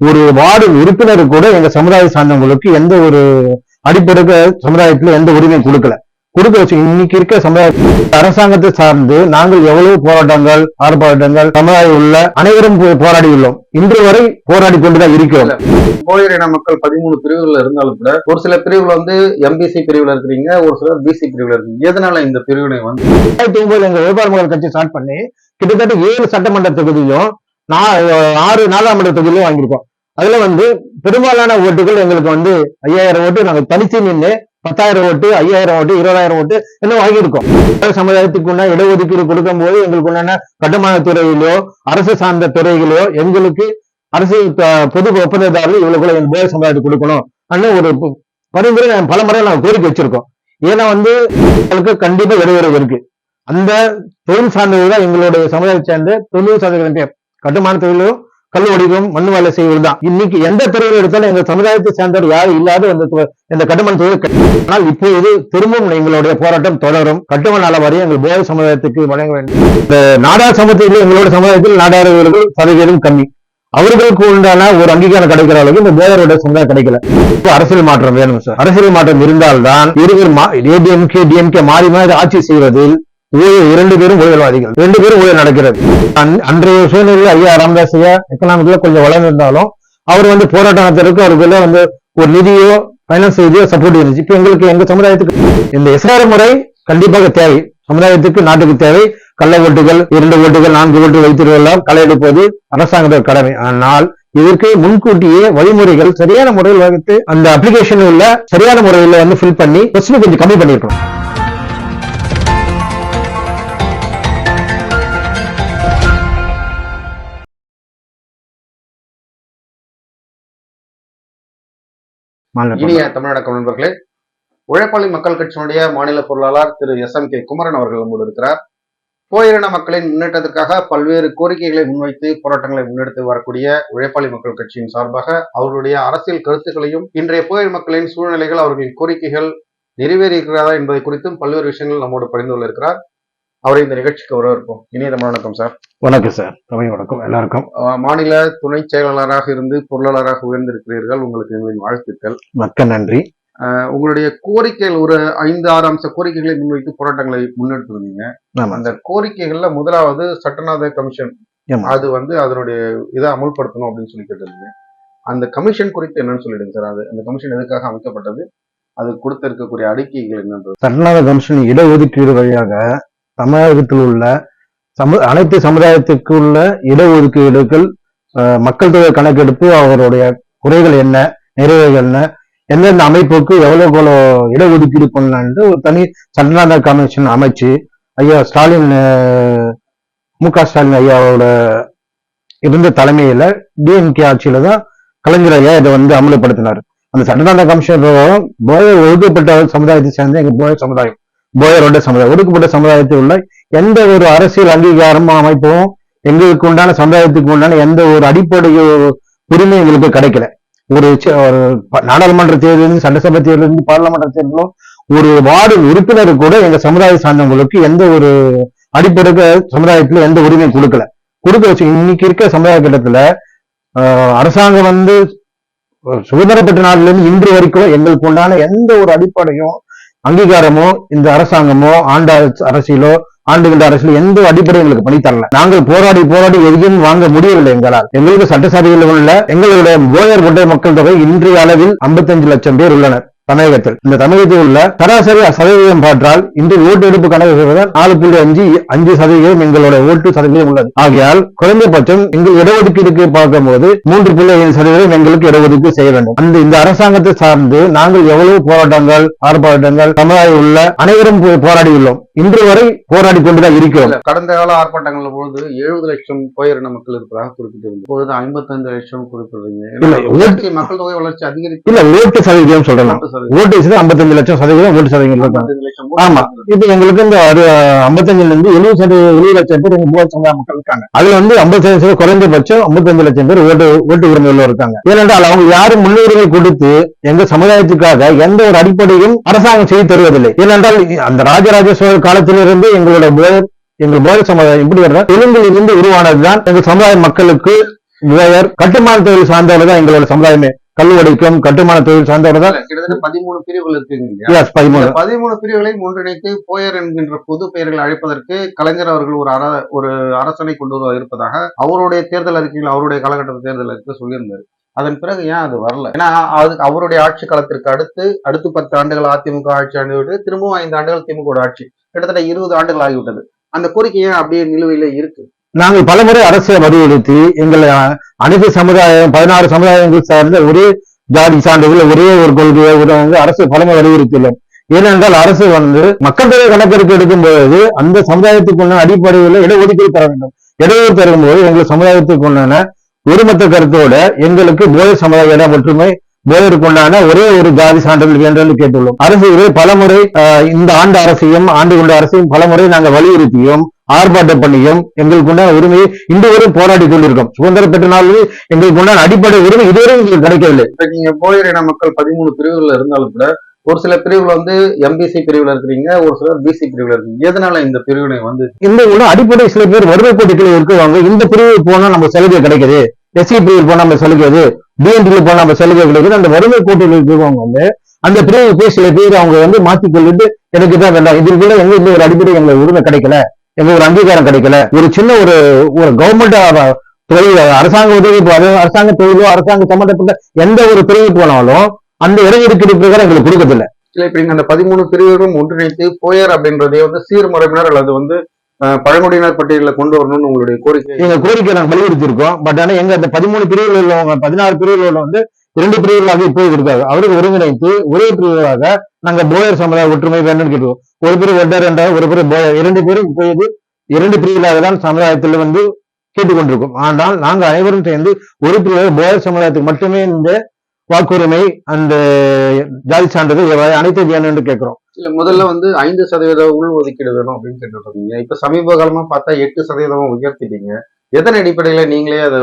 ஒரு வார்டு உறுப்பினர் கூட எங்க சமுதாய சார்ந்தவங்களுக்கு எந்த ஒரு அடிப்படை சமுதாயத்துல எந்த உரிமையும் கொடுக்கல. கொடுக்க வச்சு இன்னைக்கு இருக்க சமுதாய அரசாங்கத்தை சார்ந்து நாங்கள் எவ்வளவு போராட்டங்கள் ஆர்ப்பாட்டங்கள் சமுதாயம் உள்ள அனைவரும் போ- போராடி உள்ளோம் இன்று வரை போராடி கொண்டுதான் இருக்கிறோம். கோயில் இன மக்கள் பதிமூணு பிரிவுகள் இருந்தாலும் கூட ஒரு சில பிரிவுல வந்து எம்பிசி பிரிவுல இருக்கிறீங்க ஒரு சிலர் பிசி பிரிவுல இருக்கீங்க. எதனால இந்த பிரிவினை வந்து எங்க வியாபார கட்சி ஸ்டார்ட் பண்ணி கிட்டத்தட்ட ஏழு சட்டமன்ற தொகுதியும் ஆறு நாடாளுமன்ற தொகுதியிலும் வாங்கியிருக்கோம். அதுல வந்து பெரும்பாலான ஓட்டுகள் எங்களுக்கு வந்து ஐயாயிரம் ஓட்டு நாங்கள் தனித்து நின்று பத்தாயிரம் ஓட்டு ஐயாயிரம் ஓட்டு இருபதாயிரம் ஓட்டு இன்னும் வாங்கியிருக்கோம். சமுதாயத்துக்கு இடஒதுக்கீடு கொடுக்கும் போது எங்களுக்கு உண்டான கட்டுமான துறையிலோ அரசு சார்ந்த துறைகளோ எங்களுக்கு அரசு பொது ஒப்பந்ததாரர்கள் இவ்வளவு எங்க பேர் சமுதாயத்துக்கு கொடுக்கணும் அன்னு ஒரு பரிந்துரை நான் பல முறை நாங்கள் கோரிக்கை வச்சிருக்கோம். ஏன்னா வந்து எங்களுக்கு கண்டிப்பா இடையூறு இருக்கு. அந்த தொழில் சார்ந்ததுதான் எங்களுடைய சமுதாயத்தை சேர்ந்த தொண்ணூறு சதவீதம் பேர். கட்டுமான தொழிலும் கல் வடிவம் மண் வேலை செய்வது தான் இன்னைக்கு எந்த துறையில் எடுத்தாலும் எங்க சமுதாயத்தை சேர்ந்தவர் யாரும் இல்லாத இந்த கட்டுமான தொழில் ஆனால் இப்போது திரும்பவும் எங்களுடைய போராட்டம் தொடரும். கட்டுமான நல எங்கள் போதை சமுதாயத்துக்கு வழங்க வேண்டும். இந்த நாடார் சமூகத்தில் எங்களோட சமுதாயத்தில் நாடார்கள் சதவீதம் கம்மி. அவர்களுக்கு உண்டான ஒரு அங்கீகாரம் கிடைக்கிற அளவுக்கு இந்த போதரோட சமுதாயம் கிடைக்கல. இப்போ அரசியல் மாற்றம் வேணும் சார் அரசியல் மாற்றம் இருந்தால்தான் இருவர் ஏடிஎம்கே டிஎம்கே மாறி மாறி ஆட்சி செய்வதில் ஊழல் இரண்டு பேரும் ஊழல்வாதிகள் ரெண்டு பேரும் ஊழல் நடக்கிறது. அன்றைய சூழ்நிலையில் ஐயா ராமதாஸ் ஐயா எக்கனாமிக்ல கொஞ்சம் வளர்ந்திருந்தாலும் அவர் வந்து போராட்டம் நடத்துறதுக்கு அவருக்குள்ள வந்து ஒரு நிதியோ பைனான்ஸ் செய்தியோ சப்போர்ட் இருந்துச்சு. இப்ப எங்களுக்கு எங்க சமுதாயத்துக்கு இந்த எஸ்ஆர் முறை கண்டிப்பாக தேவை. சமுதாயத்துக்கு நாட்டுக்கு தேவை. கள்ள ஓட்டுகள் இரண்டு ஓட்டுகள் நான்கு ஓட்டு வைத்திருக்கலாம் களை எடுப்பது அரசாங்கத்தோட கடமை. ஆனால் இதற்கு முன்கூட்டியே வழிமுறைகள் சரியான முறையில் வகுத்து அந்த அப்ளிகேஷன் உள்ள சரியான முறையில் வந்து ஃபில் பண்ணி பிரச்சனை கொஞ்சம் கம்மி பண்ணிருக்கணும் இனிய தமிழ்நாடு நண்பர்களே உழைப்பாளி மக்கள் கட்சியினுடைய மாநில பொருளாளர் Thiru S M K Kumaran அவர்கள் நம்மோடு இருக்கிறார் போயின மக்களின் முன்னேற்றத்திற்காக பல்வேறு கோரிக்கைகளை முன்வைத்து போராட்டங்களை முன்னெடுத்து வரக்கூடிய உழைப்பாளி மக்கள் கட்சியின் சார்பாக அவர்களுடைய அரசியல் கருத்துக்களையும் இன்றைய போயர் மக்களின் சூழ்நிலைகள் அவர்களின் கோரிக்கைகள் நிறைவேறியிருக்கிறதா என்பதை குறித்தும் பல்வேறு விஷயங்கள் நம்மோடு பகிர்ந்து கொள்ள இருக்கிறார். அவரை இந்த நிகழ்ச்சிக்கு வரவேற்போம் இனிய தமிழ் வணக்கம் சார். வணக்கம் சார். தமிழ் வணக்கம் எல்லாருக்கும். மாநில துணை செயலாளராக இருந்து பொருளாளராக உயர்ந்திருக்கிறீர்கள். உங்களுக்கு எங்களின் வாழ்த்துக்கள். மிக்க நன்றி. உங்களுடைய கோரிக்கைகள் ஒரு ஐந்து ஆறு அம்ச கோரிக்கைகளை முன்வைத்து போராட்டங்களை முன்னெடுத்து வந்தீங்க அந்த கோரிக்கைகள்ல முதலாவது சட்டநாத கமிஷன். அது வந்து அதனுடைய இதை அமுல்படுத்தணும் அப்படின்னு சொல்லி கேட்டிருந்தீங்க. அந்த கமிஷன் குறித்து என்னன்னு சொல்லிடுங்க சார். அது அந்த கமிஷன் எதுக்காக அமைக்கப்பட்டது? அது கொடுத்து இருக்கக்கூடிய அறிக்கைகள் என்னன்றது? சரணாத கமிஷன் இடஒதுக்கீடு வழியாக தமிழகத்தில் உள்ள சமு அனைத்து சமுதாயத்துக்கு உள்ள இடஒதுக்கீடுகள் மக்கள் தொகை கணக்கெடுப்பு அவருடைய குறைகள் என்ன நிறைவுகள் என்ன எந்தெந்த அமைப்புக்கு எவ்வளவு எவ்வளோ இடஒதுக்கீடு பண்ணலான்ட்டு ஒரு தனி சட்டநாத கமிஷன் அமைச்சு ஐயா ஸ்டாலின் மு க ஸ்டாலின் ஐயாவோட இருந்த தலைமையில டிஎம்கே ஆட்சியில தான் கலைஞர் ஐயா இதை வந்து அமல்படுத்தினார். அந்த சட்டநாத கமிஷன் போய ஒதுக்கப்பட்ட சமுதாயத்தை சேர்ந்த எங்க போய சமுதாயம். போயரோட சமுதாயம் ஒடுக்கப்பட்ட சமுதாயத்தில் உள்ள எந்த ஒரு அரசியல் அங்கீகாரமும் அமைப்பும் எங்களுக்கு உண்டான சமுதாயத்துக்கு உண்டான எந்த ஒரு அடிப்படை உரிமை எங்களுக்கு கிடைக்கல. ஒரு ஒரு நாடாளுமன்ற தேர்தலிருந்து சட்டசபை தேர்தலிருந்து பாராளுமன்ற தேர்தலும் ஒரு வார்டு உறுப்பினர் கூட எங்க சமுதாய சார்ந்தவங்களுக்கு எந்த ஒரு அடிப்படை சமுதாயத்துல எந்த உரிமையும் கொடுக்கல. கொடுக்க வச்சு இன்னைக்கு இருக்க சமுதாய கட்டத்துல அரசாங்கம் வந்து சுதந்திர பெற்ற இருந்து இன்று வரைக்கும் எங்களுக்கு உண்டான எந்த ஒரு அடிப்படையும் அங்கீகாரமோ இந்த அரசாங்கமோ ஆண்ட அரசியலோ ஆண்டுகின்ற அரசியல் எந்த ஒரு அடிப்படையும் எங்களுக்கு பண்ணி தரல. நாங்கள் போராடி போராடி எதையும் வாங்க முடியவில்லை எங்களால். எங்களுக்கு சட்டசபையில் உள்ள எங்களுடைய போயர் கொண்ட மக்கள் தொகை இன்றைய அளவில் 55 லட்சம் பேர் உள்ளனர். தமிழகத்தில் இந்த தமிழகத்தில் உள்ள சராசரி சதவீதம் பார்த்தால் இன்று ஓட்டு எடுப்பு கணக்கு செய்வதால் நாலு புள்ளி அஞ்சு அஞ்சு சதவீதம் எங்களோட ஓட்டு சதவீதம் உள்ளது. ஆகையால் குறைந்தபட்சம் எங்கள் இடஒதுக்கீடுக்கு பார்க்கும்போது மூன்று புள்ளி ஐந்து சதவீதம் எங்களுக்கு இடஒதுக்கீடு செய்ய வேண்டும். அந்த இந்த அரசாங்கத்தை சார்ந்து நாங்கள் எவ்வளவு போராட்டங்கள் ஆர்ப்பாட்டங்கள் சமுதாயம் உள்ள அனைவரும் போய் போராடி உள்ளோம் இன்று வரை போராடி கொண்டுதான் இருக்கிறோம். கடந்த கால ஆர்ப்பாட்டங்கள் பொழுது எழுபது லட்சம் போயின மக்கள் இருப்பதாக குறிப்பிட்டிருந்தது இப்பொழுது ஐம்பத்தஞ்சு லட்சம் குறிப்பிடுறீங்க. மக்கள் தொகை வளர்ச்சி அதிகரித்து இல்ல ஓட்டு சதவீதம் சொல்லலாம் சதவீதம். ஓட்டு விகிதம் 55 லட்சம் சதவீதம் ஓட்டு சதவீதம் இருக்காங்க 55 லட்சம் ஆமா. இப்ப எங்களுக்கு இந்த ஒரு ஐம்பத்தஞ்சுல இருந்து எழுபது சதவீத எழுபது லட்சம் பேர் எங்க போர் சமுதாய மக்கள் இருக்காங்க. அதுல வந்து ஐம்பது சதவீதம் குறைந்தபட்சம் 55 லட்சம் பேர் ஓட்டு ஓட்டு உரிமை உள்ள இருக்காங்க. ஏனென்றால் அவங்க யாரும் முன்னுரிமை கொடுத்து எங்க சமுதாயத்துக்காக எந்த ஒரு அடிப்படையும் அரசாங்கம் செய்து தருவதில்லை. ஏனென்றால் அந்த ராஜராஜ சோழர் காலத்திலிருந்து எங்களோட போர் எங்கள் போர் சமுதாயம் இப்படி வர்ற தெலுங்கில் இருந்து உருவானதுதான் எங்கள் சமுதாய மக்களுக்கு கட்டுமான தொழில் சார்ந்தவர் தான் எங்களோட சமுதாயமே. கல்லுவடிக்கும் கட்டுமான தொழில் சார்ந்தவர் தான் கிட்டத்தட்ட பதிமூணு பிரிவுகள் இருக்குங்க பதிமூணு. பதிமூணு பிரிவுகளையும் ஒன்றிணைத்து போயர் என்கின்ற பொது பெயர்களை அழைப்பதற்கு கலைஞர் அவர்கள் ஒரு அர ஒரு அரசனை கொண்டு வர இருப்பதாக அவருடைய தேர்தல் அறிக்கையில் அவருடைய காலகட்ட தேர்தல் அறிக்கை சொல்லியிருந்தாரு. அதன் பிறகு ஏன் அது வரல? ஏன்னா அது அவருடைய ஆட்சி காலத்திற்கு அடுத்து அடுத்து பத்து ஆண்டுகள் அதிமுக ஆட்சி ஆண்டு திரும்பவும் ஐந்து ஆண்டுகள் திமுக ஆட்சி. கிட்டத்தட்ட இருபது ஆண்டுகள் ஆகிவிட்டது. அந்த கோரிக்கை ஏன் அப்படியே நிலுவையில இருக்கு? நாங்கள் பலமுறை அரசை வலியுறுத்தி எங்கள் அனைத்து சமுதாயம் பதினாறு சமுதாயங்கள் சார்ந்த ஒரே ஜாதி சான்றிதழ் ஒரே ஒரு கொள்கையை வந்து அரசு பலமுறை வலியுறுத்தியுள்ளோம். ஏனென்றால் அரசு வந்து மக்கள் தொகை கணக்கெடுப்பு எடுக்கும்போது அந்த சமுதாயத்துக்குள்ள அடிப்படையில் இடஒதுக்கீடு தர வேண்டும். இடஒதுக்கீடு தரும்போது எங்கள் சமுதாயத்துக்குள்ளான ஒருமொத்த கருத்தோட எங்களுக்கு போயர் சமுதாய இட ஒற்றுமை போதற்குண்டான உண்டான ஒரே ஒரு ஜாதி சான்றிதழ் வேண்டும் என்று கேட்டுள்ளோம். அரசு பலமுறை இந்த ஆண்டு அரசையும் ஆண்டு கொண்ட அரசையும் பலமுறை நாங்கள் வலியுறுத்தியும் ஆர்ப்பாட்டம் பண்ணியும் எங்களுக்கு உண்டான உரிமையை இன்று வரை போராடி கொண்டிருக்கோம் சுதந்திரம் பெற்ற நாளில் எங்களுக்கு உண்டான அடிப்படை உரிமை இதுவரை எங்களுக்கு கிடைக்கவில்லை. நீங்க போயர் இன மக்கள் பதிமூணு பிரிவுகள்ல இருந்தாலும் கூட ஒரு சில பிரிவுல வந்து எம்பிசி பிரிவுல இருக்கிறீங்க ஒரு சிலர் பிசி பிரிவுல இருக்கீங்க. எதனால இந்த பிரிவினை வந்து? இந்த உள்ள அடிப்படை சில பேர் வறுமை கோட்டிகளை இருக்குவாங்க இந்த பிரிவு போனா நம்ம சலுகை கிடைக்குது. எஸ்சி பிரிவு போனா நம்ம சலுகை டிஎன்டில போனா நம்ம சலுகை கிடைக்குது. அந்த வறுமை கோட்டில் இருக்கிறவங்க வந்து அந்த பிரிவு போய் சில பேர் அவங்க வந்து மாத்திக் கொள்ளிட்டு எனக்கு தான் வேண்டாம். எங்க இந்த ஒரு அடிப்படை எங்களுக்கு உரிமை கிடைக்கல. எங்க ஒரு அங்கீகாரம் கிடைக்கல. ஒரு சின்ன ஒரு ஒரு கவர்மெண்ட் தொழில் அரசாங்க உதவி அரசாங்க தொழிலோ அரசாங்க சம்பந்தப்பட்ட எந்த ஒரு பிரிவு போனாலும் அந்த இடஒதுக்கீடு பிரகாரம் எங்களுக்கு கொடுக்கறதில்ல. இல்ல இப்ப அந்த பதிமூணு பிரிவுகளும் ஒன்றிணைத்து போயர் அப்படின்றதே வந்து சீர்மரபினர் அல்லது வந்து பழங்குடியினர் பட்டியலில் கொண்டு வரணும்னு உங்களுடைய கோரிக்கை. எங்க கோரிக்கை நாங்க வலியுறுத்தி இருக்கோம் பட் ஆனா எங்க அந்த பதிமூணு பிரிவுகள் உள்ளவங்க பதினாறு பிரிவுகள் உள்ள வந்து இரண்டு பிரிவுகளாக இப்போது இருக்காது அவருக்கு ஒருங்கிணைத்து ஒரே பிரிவாக நாங்க போயர் சமுதாய ஒற்றுமை வேண்டும் கேட்டுவோம் ஒரு பிரிவு வெட்டர் என்ற ஒரு பிரிவு போயர் இரண்டு பேரும் இப்போது இரண்டு பிரிவுகளாக தான் சமுதாயத்தில் வந்து கேட்டுக்கொண்டிருக்கும். ஆனால் நாங்க அனைவரும் சேர்ந்து ஒரு பிரிவு போயர் சமுதாயத்துக்கு மட்டுமே இந்த வாக்குரிமை அந்த ஜாதி சான்றிதழ் அனைத்து வேணும் என்று கேட்கிறோம். இல்ல முதல்ல வந்து ஐந்து சதவீத உள் ஒதுக்கீடு வேணும் அப்படின்னு கேட்டுட்டு இருந்தீங்க இப்ப சமீப காலமா பார்த்தா எட்டு சதவீதம் உயர்த்திட்டீங்க. எதன் அடிப்படையில நீங்களே அதை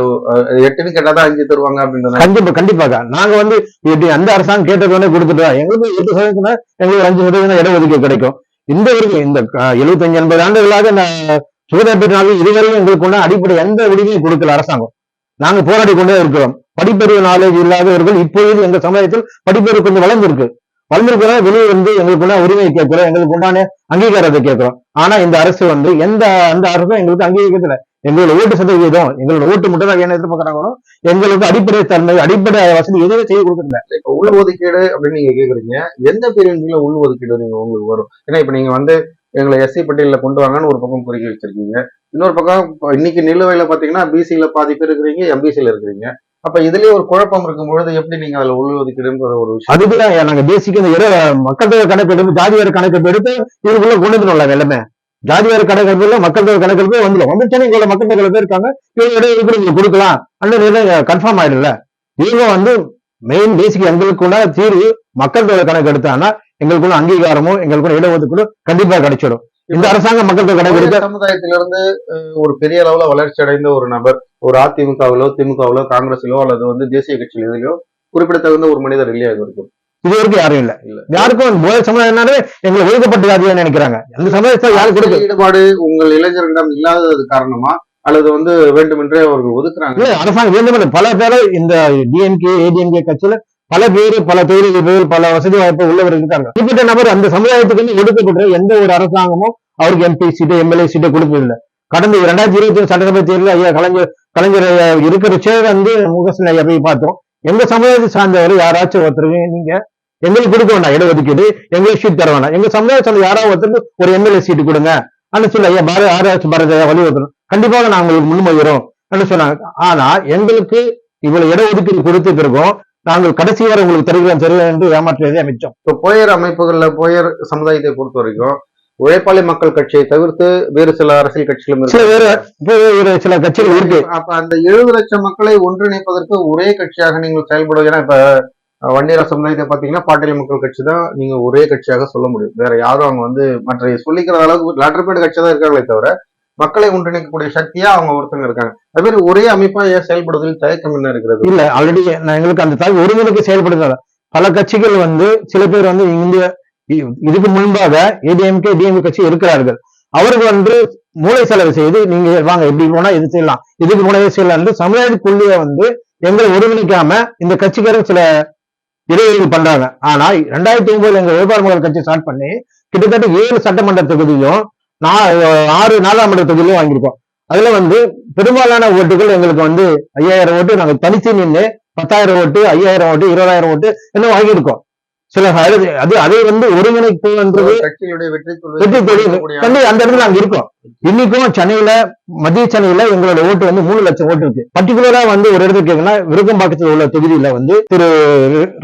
எட்டுன்னு கேட்டாதான் அஞ்சு தருவாங்க அப்படின்னு கண்டிப்பா கண்டிப்பாக நாங்க வந்து இப்படி அந்த அரசாங்கம் கேட்டது உடனே கொடுத்துட்டா எங்களுக்கு எட்டு சதவீதம் எங்களுக்கு அஞ்சு சதவீதம் இடஒதுக்கீடு கிடைக்கும். இந்த வரைக்கும் இந்த எழுபத்தஞ்சு எண்பது ஆண்டுகளாக இந்த சுதந்திர பெற்ற இதுவரையும் எங்களுக்கு ஒன்றும் அடிப்படை எந்த உரிமையும் கொடுக்கல அரசாங்கம். நாங்க போராடி கொண்டே இருக்கிறோம். படிப்பறிவு நாலேஜ் இல்லாதவர்கள் இப்பொழுது எங்க சமுதாயத்தில் படிப்பறிவு கொஞ்சம் வளர்ந்திருக்கு. வளர்ந்திருக்கிறதா வெளியே வந்து எங்களுக்கு உண்டான உரிமையை கேட்கிறோம் எங்களுக்கு உண்டான அங்கீகாரத்தை கேட்கிறோம். ஆனா இந்த அரசு வந்து எந்த அந்த அரசும் எங்களுக்கு அங்கீகரிக்கல. எங்களோட ஓட்டு சதவீதம் எங்களோட ஓட்டு மட்டும் தான் என்ன எதிர்பார்க்கறாங்களோ எங்களுக்கு அடிப்படை தன்மை அடிப்படை வசதி எதுவுமே செய்ய கொடுக்கல இப்ப உள் ஒதுக்கீடு அப்படின்னு நீங்க கேக்குறீங்க. எந்த பிரிவின் கீழ உள் ஒதுக்கீடு நீங்க உங்களுக்கு வரும்? ஏன்னா இப்ப நீங்க வந்து எங்களை எஸ்சி பட்டியல கொண்டு வாங்கன்னு ஒரு பக்கம் கோரிக்கை வச்சிருக்கீங்க. இன்னொரு பக்கம் இன்னைக்கு நிலுவையில பாத்தீங்கன்னா பிசில பாதி பேர் இருக்கிறீங்க எம்பிசில இருக்கிறீங்க. அப்ப இதுலயே ஒரு குழப்பம் இருக்கும் பொழுது எப்படி நீங்க அதுல உள் ஒதுக்கீடுன்ற ஒரு விஷயம்? அதுக்குதான் நாங்க பேசிக்க இந்த மக்கள் தொகை கணக்கெடுப்பு ஜாதி வேறு கணக்கெடுப்பு எடுத்து இதுக்குள்ள கொண்டு வந்துடலாம் எல்லாமே. ஜாதியார் வேறு கணக்கெடுப்புல மக்கள் தொகை கணக்கெடுப்பு வந்துடும் வந்துச்சுன்னா எங்களோட மக்கள் தொகை பேர் இருக்காங்க. இவங்க இடம் இதுக்கு நீங்க கொடுக்கலாம். அல்லது கன்ஃபார்ம் ஆயிடும்ல. இவங்க வந்து மெயின் பேசிக் எங்களுக்குள்ள தீர்வு மக்கள் தொகை கணக்கு எடுத்தாங்கன்னா எங்களுக்குள்ள அங்கீகாரமும் எங்களுக்குள்ள இடஒதுக்கீடு கண்டிப்பா கிடைச்சிடும். இந்த அரசாங்கம் மக்கள் தொகை கணக்கு எடுக்க சமுதாயத்திலிருந்து ஒரு பெரிய அளவுல வளர்ச்சி அடைந்த ஒரு நபர் ஒரு அதிமுகவிலோ திமுகவிலோ காங்கிரஸிலோ அல்லது வந்து தேசிய கட்சியிலோ குறிப்பிடத்தகுந்த ஒரு மனிதர் இல்லையா இது வரைக்கும்? இது வரைக்கும் யாரும் இல்ல. யாருக்கும் போயர் சமுதாயம்னாலே எங்களை ஒதுக்கப்பட்ட ஜாதியா நினைக்கிறாங்க. அந்த சமுதாயத்தை யாரும் கொடுக்க ஈடுபாடு உங்கள் இளைஞர்களிடம் இல்லாதது காரணமா? அல்லது வந்து வேண்டுமென்றே அவர்கள் ஒதுக்குறாங்க? இல்ல அரசாங்கம் வேண்டும் பல பேரை இந்த டிஎம்கே ஏடிஎம்கே கட்சியில பல பேர் பல தொழில் பேர் பல வசதி வாய்ப்பு உள்ளவர் இருக்காங்க. குறிப்பிட்ட நபர் அந்த சமுதாயத்துக்கு வந்து ஒடுக்கப்பட்ட எந்த ஒரு அரசாங்கமும் அவருக்கு எம்பி சீட்டு எம்எல்ஏ சீட்டை கொடுப்பதில்லை. கடந்த இரண்டாயிரத்தி இருபத்தி சட்டசபை தேர்தலில் ஐயா கலைஞர் கலைஞர் ஐயா இருக்கிறச்சே வந்து முகசன் ஐயா போய் பார்த்தோம். எங்க சமுதாயத்தை சார்ந்தவர் யாராச்சும் ஒருத்தருக்கு நீங்க எங்களுக்கு கொடுக்க வேண்டாம் இடஒதுக்கீடு எங்களுக்கு சீட் தர வேண்டாம். எங்க சமுதாயத்தை சார்ந்த யாராவது ஒருத்தருக்கு ஒரு எம்எல்ஏ சீட்டு கொடுங்க. அப்படின்னு சொல்லி ஐயா பாரத ஆராய்ச்சி பாரத வலியுறுத்தணும் கண்டிப்பாக நான் உங்களுக்கு முன்மொழிகிறோம் அப்படின்னு சொன்னாங்க. ஆனா எங்களுக்கு இவ்வளவு இடஒதுக்கீடு கொடுத்த பிறகும் நாங்கள் கடைசி வரை உங்களுக்கு தருகிறோம் தருகிறோம் என்று ஏமாற்றியதே அமைச்சோம். இப்போ போயர் அமைப்புகளில் போயர் சமுதாயத்தை பொறுத்த வரைக்கும் உழைப்பாளி மக்கள் கட்சியை தவிர்த்து வேறு சில அரசியல் கட்சிகளும் வேறு சில கட்சிகள் இருக்கு. அப்ப அந்த எழுபது லட்சம் மக்களை ஒன்றிணைப்பதற்கு ஒரே கட்சியாக நீங்கள் செயல்படும் ஏன்னா இப்ப வன்னியர சமுதாயத்தை பாத்தீங்கன்னா பாட்டாளி மக்கள் கட்சி தான் நீங்க ஒரே கட்சியாக சொல்ல முடியும். வேற யாரும் அவங்க வந்து மற்ற சொல்லிக்கிற அளவுக்கு லாட்டர்பேட் கட்சி தான் இருக்காங்களே தவிர மக்களை ஒன்றிணைக்கக்கூடிய சக்தியா அவங்க ஒருத்தங்க இருக்காங்க. அது மாதிரி ஒரே அமைப்பா ஏன் செயல்படுவதில் தயக்கம் என்ன இருக்கிறது? இல்ல ஆல்ரெடி எங்களுக்கு அந்த தாய் ஒருங்கிணைப்பு செயல்படுத்தல பல கட்சிகள் வந்து சில பேர் வந்து இந்திய இதுக்கு முன்பாக ஏடிஎம்கே டிஎம்கே கட்சி இருக்கிறார்கள். அவர்கள் வந்து மூளை செலவு செய்து நீங்க வாங்க இப்படி போனா இது செய்யலாம். இதுக்கு போனா செய்யலாம் என்று சமுதாயத்துக்குள்ளேயே வந்து எங்களை ஒருங்கிணைக்காம இந்த கட்சிக்காரர் சில இடைவெளி பண்றாங்க. ஆனா ரெண்டாயிரத்தி ஒன்பதுல எங்க வியாபார மக்கள் கட்சி ஸ்டார்ட் பண்ணி கிட்டத்தட்ட ஏழு சட்டமன்ற தொகுதியும் நா- ஆறு நாடாளுமன்ற தொகுதியிலும் வாங்கியிருக்கோம். அதுல வந்து பெரும்பாலான ஓட்டுகள் எங்களுக்கு வந்து ஐயாயிரம் ஓட்டு நாங்க தனித்து நின்று பத்தாயிரம் ஓட்டு ஐயாயிரம் ஓட்டு இருபதாயிரம் ஓட்டு இன்னும் வாங்கியிருக்கோம். சில அது அது வந்து ஒருங்கிணைப்புன்றது வெற்றி வெற்றி தோல்வி. அந்த இடத்துல நாங்க இருக்கோம். இன்னைக்கும் சென்னையில மத்திய சென்னையில எங்களோட ஓட்டு வந்து மூணு லட்சம் ஓட்டு இருக்கு. பர்டிகுலரா வந்து ஒரு இடத்துக்கு கேக்குன்னா விருக்கம்பாக்கத்தில் உள்ள தொகுதியில வந்து திரு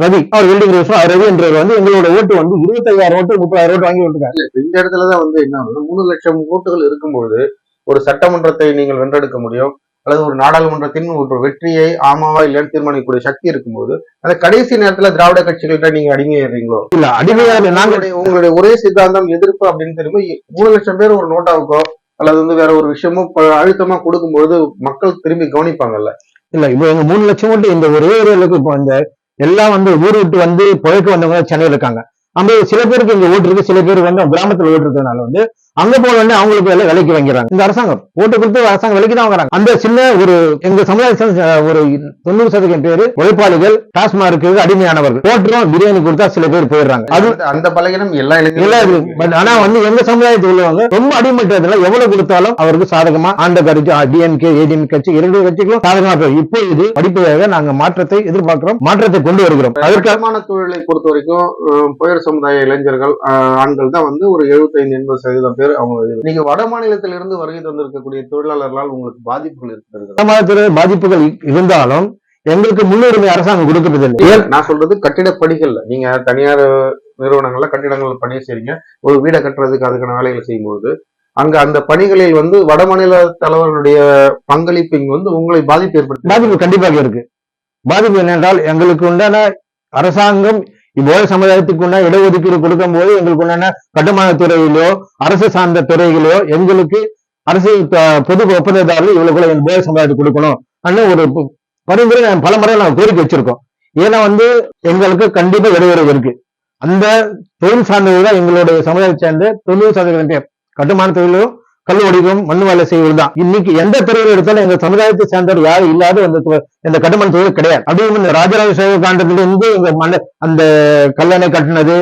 ரவி அவர் வெல்டிங் ரவி என்றவர் வந்து எங்களோட ஓட்டு வந்து இருபத்தையாயிரம் ஓட்டு முப்பதாயிரம் ஓட்டு வாங்கி விட்டுருக்காங்க இந்த இடத்துலதான் வந்து என்ன மூணு லட்சம் ஓட்டுகள் இருக்கும்பொழுது ஒரு சட்டமன்றத்தை நீங்கள் வென்றெடுக்க முடியும். அல்லது ஒரு நாடாளுமன்றத்தின் ஒரு வெற்றியை ஆமாவா இல்லையான்னு தீர்மானிக்கக்கூடிய சக்தி இருக்கும்போது அந்த கடைசி நேரத்துல திராவிட கட்சிகள்கிட்ட நீங்க அடிமையாடுறீங்களோ இல்ல அடிமையா நாங்க உங்களுடைய ஒரே சித்தாந்தம் எதிர்ப்பு அப்படின்னு தெரியுமோ மூணு லட்சம் பேர் ஒரு நோட்டாவுக்கோ அல்லது வந்து வேற ஒரு விஷயமோ அழுத்தமா கொடுக்கும்பொழுது மக்கள் திரும்பி கவனிப்பாங்கல்ல? இல்ல இப்போ எங்க மூணு லட்சம் ஓட்டு இந்த ஒரே ஒரு அளவுக்கு இப்போ இந்த எல்லாம் வந்து ஊர் விட்டு வந்து புழைக்க வந்தவங்க சென்னையில இருக்காங்க. அந்த சில பேருக்கு இங்க ஓட்டு இருக்கு சில பேருக்கு வந்து கிராமத்துல ஓட்டு இருக்கிறதுனால வந்து அங்க போன உடனே அவங்களுக்கு எல்லாம் விலைக்கு வாங்கிறாங்க இந்த அரசாங்கம் ஓட்டு கொடுத்து அரசாங்கம் விலைக்கு தான் வாங்குறாங்க. அந்த சின்ன ஒரு எங்க சமுதாயத்தில் ஒரு தொண்ணூறு சதவீதம் பேர் உழைப்பாளிகள் டாஸ்மார்க்கு அடிமையானவர்கள். ஓட்டுறோம் பிரியாணி கொடுத்தா சில பேர் போயிடுறாங்க. அது அந்த- பலகீனம் எல்லா இது பட் ஆனா வந்து எங்க சமுதாயத்தில் உள்ளவங்க ரொம்ப அடிமட்டத்துல எவ்வளவு கொடுத்தாலும் அவருக்கு சாதகமா ஆண்ட கட்சி டிஎம்கே ஏடிஎம் கட்சி இரண்டு கட்சிகளும் சாதகமா போய் இப்போ இது படிப்படியாக நாங்க மாற்றத்தை எதிர்பார்க்கிறோம் மாற்றத்தை கொண்டு வருகிறோம். அதற்கு கட்டுமான தொழிலை பொறுத்த வரைக்கும் புயல் சமுதாய இளைஞர்கள் ஆண்கள் தான் வந்து ஒரு 75 எண்பது சதவீதம் பேர் அவங்க இது. நீங்க வட மாநிலத்திலிருந்து வருகை தந்திருக்கக்கூடிய தொழிலாளர்களால் உங்களுக்கு பாதிப்புகள் இருக்கிறது பாதிப்புகள் இருந்தாலும் எங்களுக்கு முன்னுரிமை அரசாங்கம் கொடுக்கறதில்லை நான் சொல்றது கட்டிட பணிகள்ல. நீங்க தனியார் நிறுவனங்கள்ல கட்டிடங்கள் பணி செய்றீங்க. ஒரு வீடை கட்டுறதுக்கு அதுக்கான வேலைகளை செய்யும்போது அங்க அந்த பணிகளில் வந்து வட மாநில தலைவர்களுடைய பங்களிப்பு இங்க வந்து உங்களை பாதிப்பு ஏற்படுத்தி பாதிப்பு கண்டிப்பாக இருக்கு. பாதிப்பு என்னென்றால் எங்களுக்கு உண்டான அரசாங்கம் இப்போ சமுதாயத்துக்கு உண்டான இடஒதுக்கீடு கொடுக்கும் போது எங்களுக்கு உண்டான கட்டுமான துறையிலோ அரசு சார்ந்த துறைகளோ எங்களுக்கு அரசு பொது ஒப்பந்ததாரர்கள் இவ்வளவு எங்க போய சமுதாயத்துக்கு கொடுக்கணும். அண்ணன் ஒரு பரிந்துரை நான் பல முறை நாங்கள் கோரிக்கை வச்சிருக்கோம். ஏன்னா வந்து எங்களுக்கு கண்டிப்பா இடையூறு இருக்கு. அந்த தொழில் சார்ந்ததுதான் எங்களுடைய சமுதாயத்தை சேர்ந்த தொண்ணூறு சார்ந்த கட்டுமான தொழிலும் கல் வடிவம் மண் வேலை செய்வது தான். இன்னைக்கு எந்த துறையில் எடுத்தாலும் எங்க சமுதாயத்தை சேர்ந்தவர் யாரும் இல்லாத அந்த இந்த கட்டுமான தொழில் கிடையாது. அப்படியும் இந்த ராஜராஜ சேவை காண்டத்துல இருந்து இந்த மண் அந்த கல்லணை கட்டினது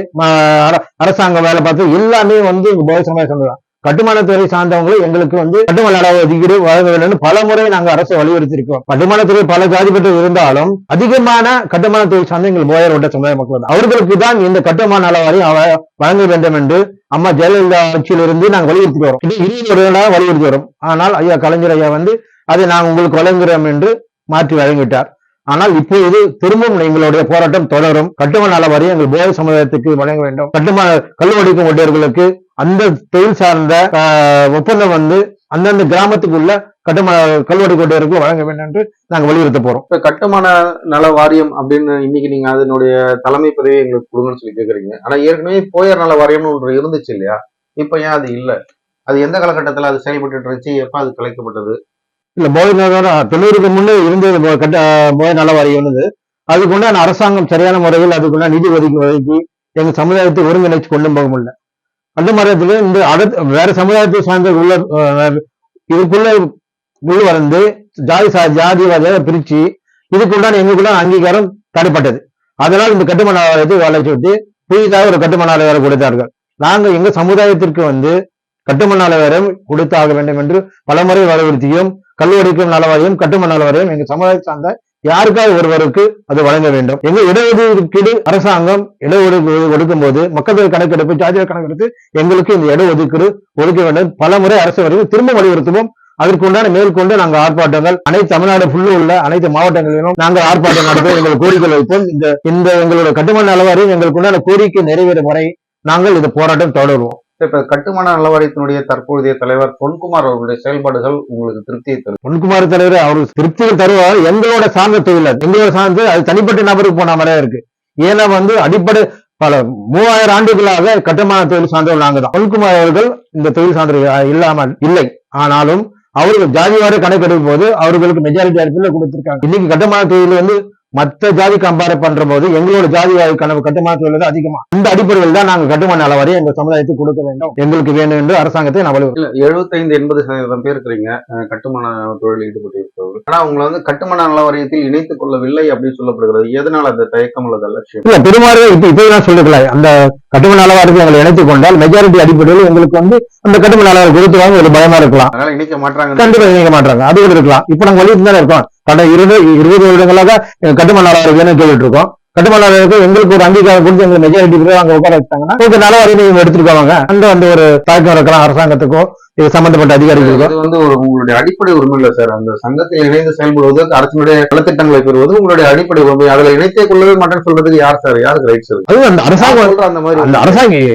அர- அரசாங்கம் வேலை பார்த்தது எல்லாமே வந்து எங்க போய் சமுதாயம் சேர்ந்ததான் கட்டுமானத்துறை சார்ந்தவங்களும் எங்களுக்கு வந்து கட்டுமான அளவு ஒதுக்கீடு வழங்க வேண்டும் பல முறை நாங்க அரசு வலியுறுத்தி கட்டுமானத்துறை பல ஜாதி இருந்தாலும் அதிகமான கட்டுமானத்துறை சார்ந்த எங்கள் போயர் வட்ட சமுதாய மக்கள். அவர்களுக்கு தான் இந்த கட்டுமான அளவாரி அவ- வழங்க வேண்டும் என்று அம்மா ஜெயலலிதா ஆட்சியிலிருந்து நாங்கள் வலியுறுத்தி வரோம். இது இருபது வலியுறுத்தி வரும். ஆனால் ஐயா கலைஞர் ஐயா வந்து அதை நாங்கள் உங்களுக்கு வழங்குகிறோம் என்று மாற்றி வழங்கிவிட்டார் ஆனால் இப்பொழுது திரும்பவும் எங்களுடைய போராட்டம் தொடரும். கட்டுமான அளவாரி எங்கள் போய சமுதாயத்துக்கு வழங்க வேண்டும். கட்டுமான கல்லுவடிக்கும் ஒட்டியர்களுக்கு அந்த தொழில் சார்ந்த ஒப்பந்தம் வந்து அந்தந்த கிராமத்துக்கு உள்ள கட்டுமான கல்வடி கொட்டியர்களுக்கு வழங்க வேண்டும் என்று நாங்கள் வலியுறுத்த போறோம். இப்ப கட்டுமான நல வாரியம் அப்படின்னு இன்னைக்கு நீங்க அதனுடைய தலைமை பதவி எங்களுக்கு கொடுங்கன்னு சொல்லி கேக்குறீங்க. ஆனா ஏற்கனவே போயர் நல வாரியம்னு ஒன்று இருந்துச்சு இல்லையா? இப்ப ஏன் அது இல்ல? அது எந்த காலகட்டத்துல அது செயல்பட்டு இருந்துச்சு? எப்ப அது கலைக்கப்பட்டது? இல்ல போய் நகரம் தொண்ணூறுக்கு முன்னே இருந்தது கட்ட போய் நல வாரியம்னது அதுக்குண்டான அரசாங்கம் சரியான முறையில் அதுக்குள்ள நிதி ஒதுக்கி ஒதுக்கி எங்க சமுதாயத்தை ஒருங்கிணைச்சு கொண்டு போக முடியல அந்த மரத்துல இந்த அடுத்த வேற சமுதாயத்தை சார்ந்த உள்ள இதுக்குள்ள உள்ள வந்து ஜாதி சா ஜாதி பிரிச்சு இதுக்குண்டான எங்களுக்குள்ள அங்கீகாரம் தடைப்பட்டது. அதனால் இந்த கட்டுமான ஆலயத்தை வளர்ச்சி விட்டு புதிதாக ஒரு கட்டுமான ஆலயம் கொடுத்தார்கள். நாங்கள் எங்க சமுதாயத்திற்கு வந்து கட்டுமான ஆலயம் கொடுத்தாக வேண்டும் என்று பலமுறை வலியுறுத்தியும் கல்லூரிக்கும் நலவாரியம் கட்டுமான நலவாரியம் எங்க சமுதாயத்தை சார்ந்த யாருக்காவது ஒருவருக்கு அது வழங்க வேண்டும். எங்க இடஒதுக்கீடு அரசாங்கம் இடஒதுக்கீடு ஒடுக்கும் போது மக்கள் கணக்கெடுப்பு ஜாதிய கணக்கெடுத்து எங்களுக்கு இந்த இடஒதுக்கீடு ஒதுக்க வேண்டும். பல முறை அரசு வரைக்கும் திரும்ப வலியுறுத்துவோம். அதற்குண்டான மேற்கொண்டு நாங்கள் ஆர்ப்பாட்டங்கள் அனைத்து தமிழ்நாடு ஃபுல்லு உள்ள அனைத்து மாவட்டங்களிலும் நாங்கள் ஆர்ப்பாட்டம் நடத்த எங்கள் கோரிக்கை வைப்போம். இந்த இந்த எங்களோட கட்டுமான நலவாரியம் எங்களுக்கு உண்டான கோரிக்கை நிறைவேறும் வரை நாங்கள் இந்த போராட்டம் தொடருவோம். இப்ப கட்டுமான நலவாரியத்தினுடைய தற்போதைய தலைவர் பொன்குமார் அவருடைய செயல்பாடுகள் உங்களுக்கு திருப்தியை தரும். பொன்குமார் தலைவர் அவர் திருப்தியை தருவார். எங்களோட சார்ந்த தொழில் எங்களோட சார்ந்து அது தனிப்பட்ட நபருக்கு போன மாதிரியா இருக்கு. ஏன்னா வந்து அடிப்படை பல மூவாயிரம் ஆண்டுகளாக கட்டுமான தொழில் சார்ந்தவர் நாங்கள் தான் பொன்குமார் அவர்கள் இந்த தொழில் சார்ந்த இல்லாமல் இல்லை. ஆனாலும் அவர்கள் ஜாதிவார கணக்கெடுக்கும் போது அவர்களுக்கு மெஜாரிட்டி இடத்துல கொடுத்திருக்காங்க. இன்னைக்கு கட்டுமான தொழில் வந்து மத்த ஜாதி கம்பேர் பண்ற போது எங்களோட ஜாதி கனவு கட்டுமானத்தில் உள்ளது அதிகமா. இந்த அடிப்படையில் தான் நாங்க கட்டுமான அளவரை எங்க சமுதாயத்துக்கு கொடுக்க வேண்டும். எங்களுக்கு வேண்டும் என்று அரசாங்கத்தை நான் வலியுறுத்தி எழுபத்தைந்து எண்பது சதவீதம் பேர் இருக்கிறீங்க கட்டுமான தொழில் ஈடுபட்டு இருப்பவர்கள் ஆனா உங்களை வந்து கட்டுமான நல வாரியத்தில் இணைத்துக் கொள்ளவில்லை அப்படின்னு சொல்லப்படுகிறது. எதனால் அந்த தயக்கம் அல்லது அலட்சியம்? இல்ல பெருமாறு இப்ப இப்ப நான் சொல்லிருக்கல அந்த கட்டுமான அளவாருக்கு எங்களை இணைத்துக் கொண்டால் மெஜாரிட்டி அடிப்படையில் எங்களுக்கு வந்து அந்த கட்டுமான அளவு கொடுத்து வாங்க ஒரு பயமா இருக்கலாம். அதனால இணைக்க மாட்டாங்க கண்டிப்பா இணைக்க மாட்டாங்க. அது இருக்கலாம். இப்ப நாங்க வலியுறுத்தி தானே இருக்கோம். கடந்த இருபது இருபது வருடங்களாக கட்டுமான வேணும் கேட்டுட்டு இருக்கோம். கட்டுமான அளவாருக்கு எங்களுக்கு ஒரு அங்கீகாரம் கொடுத்து எங்களுக்கு மெஜாரிட்டி பேர் அங்க உட்கார வச்சாங்கன்னா உங்களுக்கு நலவாரி நீங்க எடுத்துருக்காங்க அந்த வந்து ஒரு தாக்கம் இருக்கலாம் அரசாங்கத்துக்கும் இது சம்பந்தப்பட்ட அதிகாரிகளுக்கும் இது வந்து ஒரு உங்களுடைய அடிப்படை உரிமை இல்ல சார். அந்த சங்கத்தில் இணைந்து செயல்படுவது அரசினுடைய நலத்திட்டங்களை பெறுவது உங்களுடைய அடிப்படை உரிமை. அதுல இணைத்தே கொள்ளவே மாட்டேன்னு சொல்றதுக்கு யார் சார்? யாருக்கு ரைட் சார் அது அந்த அரசாங்கம் அந்த மாதிரி அந்த அரசாங்கம்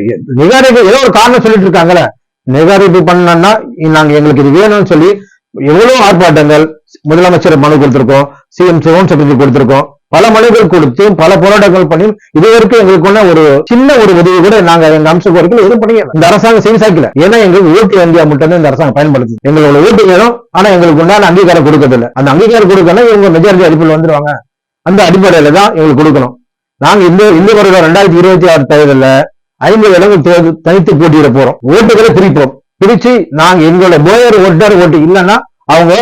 நிகாரிப்பு ஏதோ ஒரு காரணம் சொல்லிட்டு இருக்காங்கல்ல. நிகாரிப்பு பண்ணோம்னா நாங்க எங்களுக்கு இது வேணும்னு சொல்லி எவ்வளவு ஆர்ப்பாட்டங்கள் முதலமைச்சர் மனு கொடுத்திருக்கோம் சிஎம் சிவம் செக்ரட்டரி கொடுத்திருக்கோம். பல மனுக்கள் கொடுத்து பல போராட்டங்கள் பண்ணி இதுவரைக்கும் வரைக்கும் ஒண்ணு ஒரு சின்ன ஒரு உதவி கூட நாங்க எங்க அம்சம் வரைக்கும் எதுவும் பண்ணி இந்த அரசாங்கம் செவிசாக்கல ஏன்னா எங்களுக்கு ஓட்டு வண்டியா மட்டும் இந்த அரசாங்கம் பயன்படுத்துது. எங்களோட ஓட்டு வேணும். ஆனா எங்களுக்கு உண்டான அங்கீகாரம் கொடுக்கறதில்ல. அந்த அங்கீகாரம் கொடுக்கணும் இவங்க மெஜாரிட்டி அடிப்படையில் வந்துருவாங்க. அந்த அடிப்படையில தான் எங்களுக்கு கொடுக்கணும். நாங்க இந்த இந்த வருடம் ரெண்டாயிரத்தி இருபத்தி ஆறு தேர்தலில் ஐம்பது இடங்கள் தேர்வு தனித்து போட்டியிட போறோம். ஓட்டுகளை பிரிப்போம். பிரிச்சு நாங்க எங்களோட போயர் ஓட்டர் ஓட்டு இல்லைன்னா அவங்க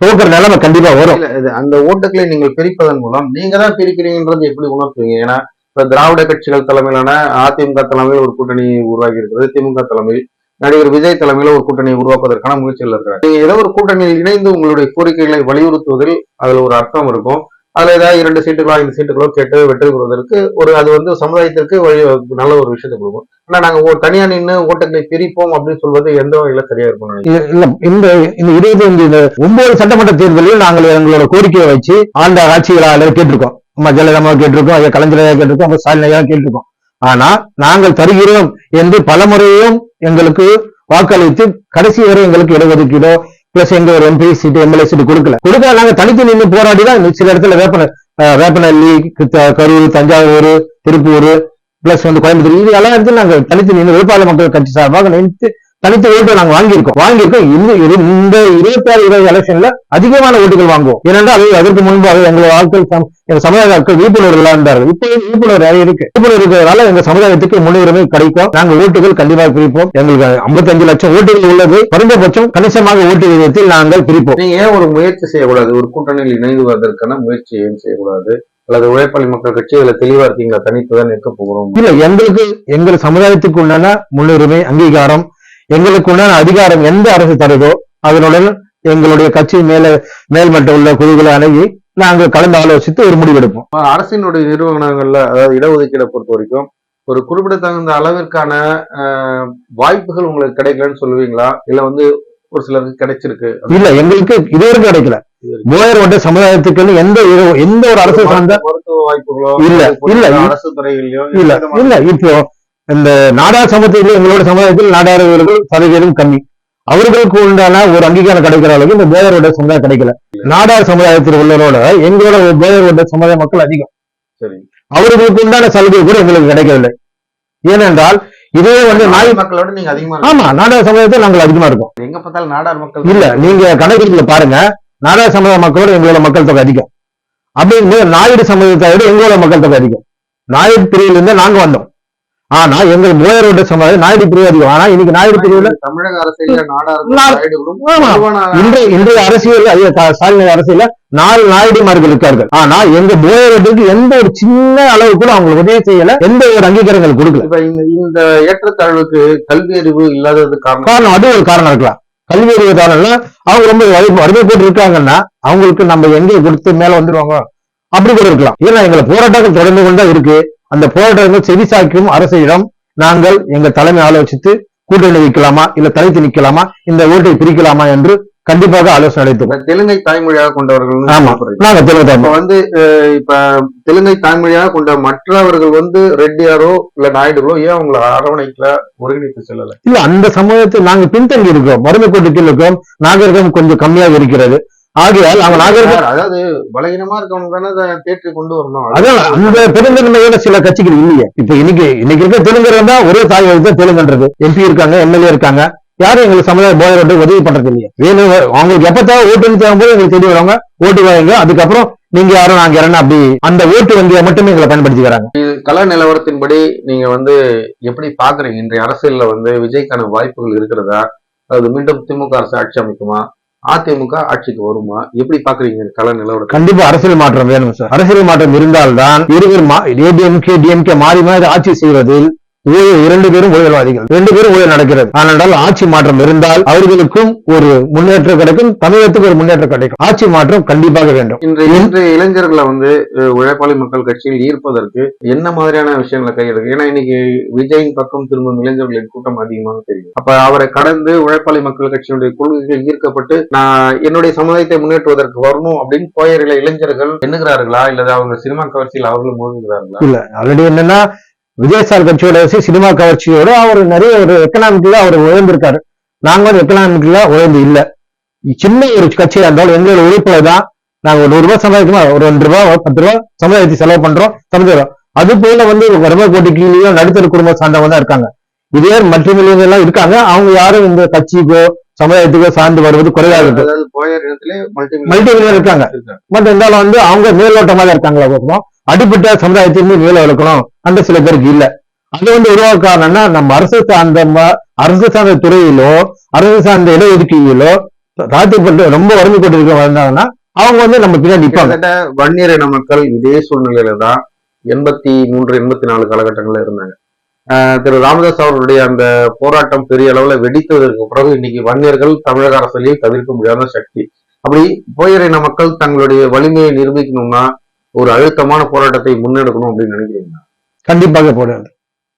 தோக்குற நிலைமை கண்டிப்பா வரும். அந்த ஓட்டுகளை நீங்கள் பிரிப்பதன் மூலம் நீங்க தான் பிரிக்கிறீங்கன்றது எப்படி உணர்த்துவீங்க? ஏன்னா இப்ப திராவிட கட்சிகள் தலைமையிலான அதிமுக தலைமையில் ஒரு கூட்டணி உருவாகி இருக்கிறது. திமுக தலைமையில் நடிகர் விஜய் தலைமையில ஒரு கூட்டணி உருவாக்குவதற்கான முயற்சிகள் இருக்கிறார் நீங்க ஏதோ ஒரு கூட்டணியில் இணைந்து உங்களுடைய கோரிக்கைகளை வலியுறுத்துவதில் அதுல ஒரு அர்த்தம் இருக்கும். அதுல ஏதாவது இரண்டு சீட்டுகளோ ஐந்து சீட்டுகளோ கேட்டு வெற்றி பெறுவதற்கு ஒரு அது வந்து சமுதாயத்திற்கு வழி நல்ல ஒரு விஷயத்தை கொடுக்கும். ஆனா நாங்க ஒரு தனியா நின்று ஓட்டுகளை பிரிப்போம் அப்படின்னு சொல்வது எந்த வகையில சரியா இருக்கும் இல்ல இந்த இந்த இருபத்தி அஞ்சு இந்த ஒன்பது சட்டமன்ற தேர்தலில் நாங்கள் எங்களோட கோரிக்கையை வச்சு ஆண்ட ஆட்சிகளாளர் கேட்டிருக்கோம். அம்மா ஜெயலலிதா கேட்டிருக்கோம் ஐயா கலைஞர் கேட்டிருக்கோம் அப்போ ஸ்டாலின் கேட்டிருக்கோம். ஆனா நாங்கள் தருகிறோம் என்று பல முறையும் எங்களுக்கு வாக்களித்து கடைசி வரை எங்களுக்கு இடஒதுக்கீடோ பிளஸ் எங்க ஒரு எம்பி சீட்டு எம்எல்ஏ சீட்டு கொடுக்கல. கொடுக்க நாங்க தனித்து நின்று போராடி தான் சில இடத்துல வேப்பன வேப்பநல்லி கரூர் தஞ்சாவூர் திருப்பூர் பிளஸ் வந்து கோயம்புத்தூர் இது எல்லா இடத்துல நாங்க தனித்து நின்று வேட்பாளர் மக்கள் கட்சி சார்பாக நினைத்து தனித்த ஓட்டு நாங்க வாங்கியிருக்கோம். வாங்கியிருக்கோம். இந்த இரு- இந்த இருபத்தி ஆறு இருபது எலெக்ஷன்ல அதிகமான ஓட்டுகள் வாங்குவோம். ஏனென்றால் அது அதற்கு முன்பாக எங்களோட ஆட்கள் எங்க சமுதாய ஆட்கள் விழிப்புணர்வுகளா இருந்தார்கள் இப்போ விழிப்புணர்வு நிறைய இருக்கு? விழிப்புணர்வு இருக்கிறதுனால எங்க சமுதாயத்துக்கு முன்னுரிமை கிடைக்கும். நாங்க ஓட்டுகள் கண்டிப்பாக பிரிப்போம். எங்களுக்கு 55 லட்சம் ஓட்டுகள் உள்ளது. குறைந்தபட்சம் கணிசமாக ஓட்டு விகிதத்தில் நாங்கள் பிரிப்போம். நீங்க ஏன் ஒரு முயற்சி செய்யக்கூடாது? ஒரு கூட்டணியில் இணைந்துவதற்கான முயற்சி ஏன் செய்யக்கூடாது? அல்லது உழைப்பாளி மக்கள் கட்சி இதுல தெளிவா இருக்கீங்களா? தனித்து தான் நிற்க போகிறோம். இல்ல எங்களுக்கு எங்கள் சமுதாயத்துக்கு உண்டான முன்னுரிமை அங்கீகாரம் எங்களுக்கு உண்டான அதிகாரம் எந்த அரசு தருதோ அதனுடன் எங்களுடைய கட்சி மேல மேல்மட்ட உள்ள குழுக்களை அணுகி நாங்கள் கலந்து ஆலோசித்து ஒரு முடிவெடுப்போம் அரசினுடைய நிறுவனங்கள்ல அதாவது இடஒதுக்கீடை பொறுத்த வரைக்கும் ஒரு குறிப்பிடத்தகுந்த அளவிற்கான வாய்ப்புகள் உங்களுக்கு கிடைக்கலன்னு சொல்லுவீங்களா? இல்ல வந்து ஒரு சிலருக்கு கிடைச்சிருக்கு? இல்ல எங்களுக்கு இதுவரைக்கும் கிடைக்கல. மூவாயிரம் வட்ட சமுதாயத்துக்குன்னு எந்த எந்த ஒரு அரசு சார்ந்த மருத்துவ வாய்ப்புகளோ இல்ல, இல்ல, அரசு துறைகளையோ இல்ல இல்ல இப்போ இந்த நாடார் சமூகத்தில் எங்களோட சமுதாயத்தில் நாடார்கள் சதவீதம் கம்மி. அவர்களுக்கு உண்டான ஒரு அங்கீகாரம் கிடைக்கிற அளவுக்கு இந்த பேதரோட சமுதாயம் கிடைக்கல. நாடார் சமுதாயத்தில் உள்ளவரோட எங்களோட பேதரோட சமுதாய மக்கள் அதிகம். அவர்களுக்கு உண்டான சலுகை கூட எங்களுக்கு கிடைக்கவில்லை. ஏனென்றால் இதே வந்து நாய் மக்களோட நீங்க அதிகமா. ஆமா நாடார் சமுதாயத்தில் நாங்கள் அதிகமா இருக்கோம். எங்க பார்த்தாலும் நாடார் மக்கள் இல்ல நீங்க கணக்கெடுப்புல பாருங்க. நாடார் சமுதாய மக்களோட எங்களோட மக்கள் தொகை அதிகம். அப்படிங்கும்போது நாயுடு சமுதாயத்தை விட எங்களோட மக்கள் தொகை அதிகம். நாயுடு பிரிவுல இருந்து நாங்க வந்தோம். ஆனா எங்கள் மூவாயிரம் சமுதாயம் நாயுடு பிரிவு அதிகம். ஆனா இன்னைக்கு நாயுடு பிரிவுல தமிழக அரசியல இன்றைய அரசியல் ஸ்டாலின் அரசியல நாலு நாயுடுமார்கள் இருக்கார்கள். ஆனா எங்க மூவாயிரத்துக்கு எந்த ஒரு சின்ன அளவு கூட அவங்களுக்கு உதவி செய்யல. எந்த ஒரு அங்கீகாரங்கள் கொடுக்கல. இப்ப இந்த இந்த ஏற்றத்தாழ்வுக்கு கல்வி அறிவு இல்லாதது காரணம். காரணம் அது ஒரு காரணம் இருக்கலாம். கல்வி அறிவு காரணம்னா அவங்க ரொம்ப வறு- வறுமை போட்டு இருக்காங்கன்னா அவங்களுக்கு நம்ம எங்க கொடுத்து மேல வந்துருவாங்க? அப்படி கூட இருக்கலாம். ஏன்னா எங்களை போராட்டங்கள் தொடர்ந்து கொண்டா இருக்கு. அந்த போராட்டங்கள் செவிசாய்க்கும் அரசிடம் நாங்கள் எங்க தலைமை ஆலோசித்து கூட்டணி வைக்கலாமா? இல்ல தனித்து நிக்கலாமா? இந்த ஓட்டை பிரிக்கலாமா என்று கண்டிப்பாக ஆலோசனை அளித்தோம். தெலுங்கை தாய்மொழியாக கொண்டவர்கள் ஆமா. நாங்க இப்ப வந்து இப்ப தெலுங்கை தாய்மொழியாக கொண்ட மற்றவர்கள் வந்து ரெட்டியாரோ இல்ல நாயுடுகளோ ஏன் அவங்களை அரவணைக்கல ஒருங்கிணைத்து செல்லல? இல்ல அந்த சமூகத்தில் நாங்க பின்தங்கி இருக்கோம் வறுமை கோட்டுக்கு இருக்கோம். நாகரிகம் கொஞ்சம் கம்மியாக இருக்கிறது. ஆகையால் சார், அதாவது பலகீனமா அதை தேற்றி கொண்டு வரணும். அதான் அந்த பெருந்தன்மையோட சில கட்சிகள் இல்லையே. இப்ப இன்னைக்கு இன்னைக்கு இருக்க தெலுங்கர் தான் ஒரே தாய் தான் தெலுங்குன்றது. எம்பி இருக்காங்க எம்எல்ஏ இருக்காங்க. யாரும் எங்களுக்கு சமுதாய போதை உதவி பண்றது இல்லையா. வேணும் அவங்களுக்கு எப்பத்தான் ஓட்டுன்னு தேவைம்போது எங்களுக்கு தெரிய வருவாங்க ஓட்டு வாங்க அதுக்கப்புறம் நீங்க யாரும் நாங்க யாரும் அப்படி அந்த ஓட்டு வங்கியை மட்டுமே எங்களை பயன்படுத்திக்கிறாங்க. கள நிலவரத்தின்படி நீங்க வந்து எப்படி பாக்குறீங்க? இன்றைய அரசியல்ல வந்து விஜய்க்கான வாய்ப்புகள் இருக்கிறதா? அது மீண்டும் திமுக அரசு ஆட்சி அமைக்குமா? அதிமுக ஆட்சிக்கு வருமா? எப்படி பாக்குறீங்க கள நிலவரம் கண்டிப்பா அரசியல் மாற்றம் வேணும் சார். அரசியல் மாற்றம் இருந்தால்தான் இருவர் ஏடிஎம்கே டிஎம்கே மாறி மாறி ஆட்சி செய்வதில் ஊழல் இரண்டு பேரும் ஊழல்வாதிகள் ரெண்டு பேரும் ஊழல் நடக்கிறது. ஆனால் ஆட்சி மாற்றம் இருந்தால் அவர்களுக்கும் ஒரு முன்னேற்றம் கிடைக்கும் தமிழகத்துக்கு ஒரு முன்னேற்றம் கிடைக்கும். ஆட்சி மாற்றம் கண்டிப்பாக வேண்டும். இன்று இன்றைய இளைஞர்களை வந்து உழைப்பாளி மக்கள் கட்சியில் ஈர்ப்பதற்கு என்ன மாதிரியான விஷயங்களை கையெடுக்கு ஏன்னா இன்னைக்கு விஜயின் பக்கம் திரும்பும் இளைஞர்களின் கூட்டம் அதிகமாக தெரியும். அப்ப அவரை கடந்து உழைப்பாளி மக்கள் கட்சியினுடைய கொள்கைகள் ஈர்க்கப்பட்டு நான் என்னுடைய சமுதாயத்தை முன்னேற்றுவதற்கு வரணும் அப்படின்னு போயிருக்கிற இளைஞர்கள் எண்ணுகிறார்களா? இல்லது அவங்க சினிமா கவர்ச்சியில் அவர்களும் மூழ்குகிறார்களா இல்ல ஆல்ரெடி என்னன்னா விஜய் சார் கட்சியோட சினிமா கவர்ச்சியோட அவர் நிறைய ஒரு எக்கனாமிக்கலா அவர் உயர்ந்திருக்காரு. நாங்க வந்து எக்கனாமிக்கலா உயர்ந்து இல்ல. சின்ன ஒரு கட்சியா இருந்தாலும் எங்களோட உழைப்புல தான் நாங்க ஒரு ரூபாய் சம்பாதிக்கணும்? ஒரு ரெண்டு ரூபாய் பத்து ரூபாய் சமுதாயத்தை செலவு பண்றோம் சமுதாயம் அது போல வந்து வருமான கோட்டி கீழேயும் நடுத்தர குடும்பம் சார்ந்தவங்க தான் இருக்காங்க. இதே மற்ற எல்லாம் இருக்காங்க. அவங்க யாரும் இந்த கட்சிக்கோ சமுதாயத்துக்கோ சார்ந்து வருவது குறைவாக இருக்கு மல்டி million இருக்காங்க. பட் இருந்தாலும் வந்து அவங்க மேலோட்டமா தான் இருக்காங்களா அடிப்பட்ட சமுதாயத்திலிருந்து மேல இருக்கணும் அந்த சில பேருக்கு இல்ல. அது வந்து உருவாக்க காரணம்னா நம்ம அரசு சார்ந்த அரசு சார்ந்த துறையிலோ அரசு சார்ந்த இடஒதுக்கீடுகளோ ராத்திரிப்பட்டு ரொம்ப வறுமை கொண்டிருக்க வந்தாங்கன்னா அவங்க வந்து நம்ம பின்னாடி நிற்பாங்க. மக்கள் இதே சூழ்நிலையில தான் எண்பத்தி மூன்று எண்பத்தி நாலு காலகட்டங்கள்ல இருந்தாங்க. ஆஹ் திரு ராமதாஸ் அவர்களுடைய அந்த போராட்டம் பெரிய அளவுல வெடித்ததற்கு பிறகு இன்னைக்கு வன்னியர்கள் தமிழக அரசியலையும் தவிர்க்க முடியாத சக்தி. அப்படி போயர் மக்கள் தங்களுடைய வலிமையை நிரூபிக்கணும்னா ஒரு அழுத்தமான போராட்டத்தை முன்னெடுக்கணும் அப்படின்னு நினைக்கிறீங்களா? கண்டிப்பாக போடாது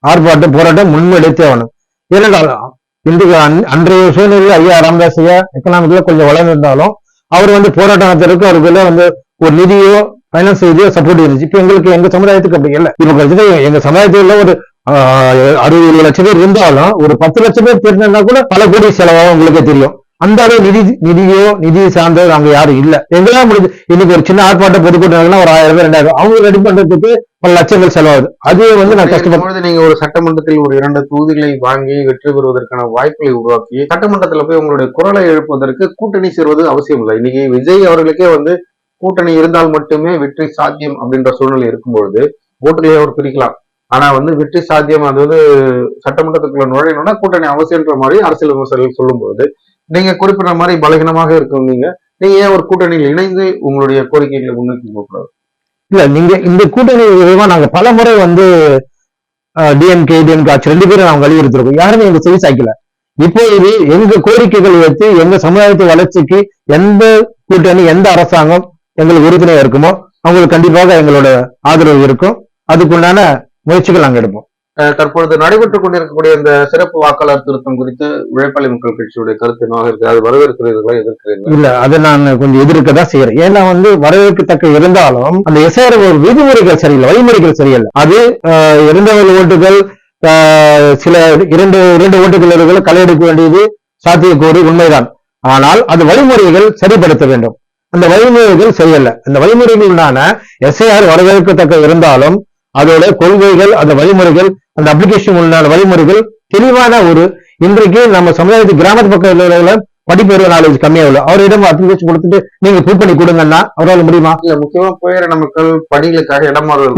ஆர்ப்பாட்டம் போராட்டம் முன்னெடுத்தே ஆகணும். ஏனென்றால் இன்றைக்கு அன்- அன்றைய சூழ்நிலையில் ஐயா ராமதாஸ் ஐயா எக்கனாமிக்ல கொஞ்சம் வளர்ந்திருந்தாலும் அவர் வந்து போராட்டம் நடத்துறதுக்கு அவருக்குள்ள வந்து ஒரு நிதியோ பைனான்ஸ் நிதியோ சப்போர்ட் இருந்துச்சு. இப்போ எங்களுக்கு எங்க சமுதாயத்துக்கு அப்படி இல்லை. இப்ப கிட்டத்தட்ட எங்க சமுதாயத்துல ஒரு அறுபது ஏழு லட்சம் பேர் இருந்தாலும் ஒரு பத்து லட்சம் பேர் தெரிஞ்சிருந்தா கூட பல கோடி செலவாக உங்களுக்கே தெரியும். அந்த அளவு நிதி நிதியோ நிதி சார்ந்தோ அங்க யாரும் இல்ல. எங்கெல்லாம் முடிஞ்சு இன்னைக்கு ஒரு சின்ன ஆர்ப்பாட்டம் பொதுக்கூட்டம் ஒரு ஆயிரம் பேர் ரெண்டாயிரம் அவங்க ரெடி பண்றதுக்கு பல லட்சங்கள் செலவாகுது. அது வந்து நான் கஷ்டப்படுறது நீங்க ஒரு சட்டமன்றத்தில் ஒரு இரண்டு தொகுதிகளை வாங்கி வெற்றி பெறுவதற்கான வாய்ப்புகளை உருவாக்கி சட்டமன்றத்துல போய் உங்களுடைய குரலை எழுப்புவதற்கு கூட்டணி சேர்வது அவசியம் இல்லை. இன்னைக்கு விஜய் அவர்களுக்கே வந்து கூட்டணி இருந்தால் மட்டுமே வெற்றி சாத்தியம் அப்படின்ற சூழ்நிலை இருக்கும்பொழுது ஓட்டுகளை அவர் பிரிக்கலாம். ஆனா வந்து வெற்றி சாத்தியம் அது வந்து சட்டமன்றத்துக்குள்ள நுழையணும்னா கூட்டணி அவசியன்ற மாதிரி அரசியல் விமர்சகர்கள் சொல்லும்போது நீங்க குறிப்பிட்ட மாதிரி பலகீனமாக இருக்கும் நீங்க. நீங்க ஏன் ஒரு கூட்டணியில் இணைந்து உங்களுடைய கோரிக்கைகளை முன்னோக்கி போகக்கூடாது இல்ல நீங்க இந்த கூட்டணி விதமா நாங்க பல முறை வந்து டிஎம்கே டிஎம்கே ஆட்சி ரெண்டு பேரும் நாங்க வலியுறுத்திருக்கோம். யாருமே எங்க செவி சாய்க்கல. இப்போ இது எங்க கோரிக்கைகள் வைத்து எங்க சமுதாயத்து வளர்ச்சிக்கு எந்த கூட்டணி எந்த அரசாங்கம் எங்களுக்கு உறுதுணையா இருக்குமோ அவங்களுக்கு கண்டிப்பாக எங்களோட ஆதரவு இருக்கும். அதுக்குண்டான முயற்சிகள் நாங்க எடுப்போம். தற்பொழுது நடைபெற்றுக் கொண்டிருக்கக்கூடிய இந்த சிறப்பு வாக்காளர் திருத்தம் குறித்து உழைப்பாளி மக்கள் கட்சியுடைய கருத்து என்னவாக இருக்கு அது வரவேற்கிறீர்களா? எதிர்க்கிறீர்கள்? இல்ல அதை நான் கொஞ்சம் எதிர்க்க தான் செய்யறேன் ஏன்னா வந்து வரவேற்கத்தக்க இருந்தாலும் அந்த எஸ்ஆர் ஒரு விதிமுறைகள் சரியில்லை வழிமுறைகள் சரியில்லை. அது ஆஹ், இறந்தவர்கள் ஓட்டுகள் சில இரண்டு இரண்டு ஓட்டுகள் களையெடுக்க வேண்டியது சாத்தியக்கூறு உண்மைதான். ஆனால் அது வழிமுறைகள் சரிப்படுத்த வேண்டும். அந்த வழிமுறைகள் செய்யல அந்த வழிமுறைகளான எஸ்ஐஆர் வரவேற்கத்தக்க இருந்தாலும் அதோட கொள்கைகள் அந்த வழிமுறைகள் அந்த அப்ளிகேஷன் உள்ள வழிமுறைகள் தெளிவான ஒரு இன்றைக்கு நம்ம சமுதாயத்து கிராமத்து பக்கம் உள்ளவர்கள படிப்பறிவு நாலேஜ் கம்மியா உள்ள. அவரிடம் அப்ளிகேஷன் கொடுத்துட்டு நீங்க ப்ரூவ் பண்ணி கொடுங்கன்னா அவரால் முடியுமா? இல்ல முக்கியமா புயலின மக்கள் படிகளுக்காக இடமாறுதல்.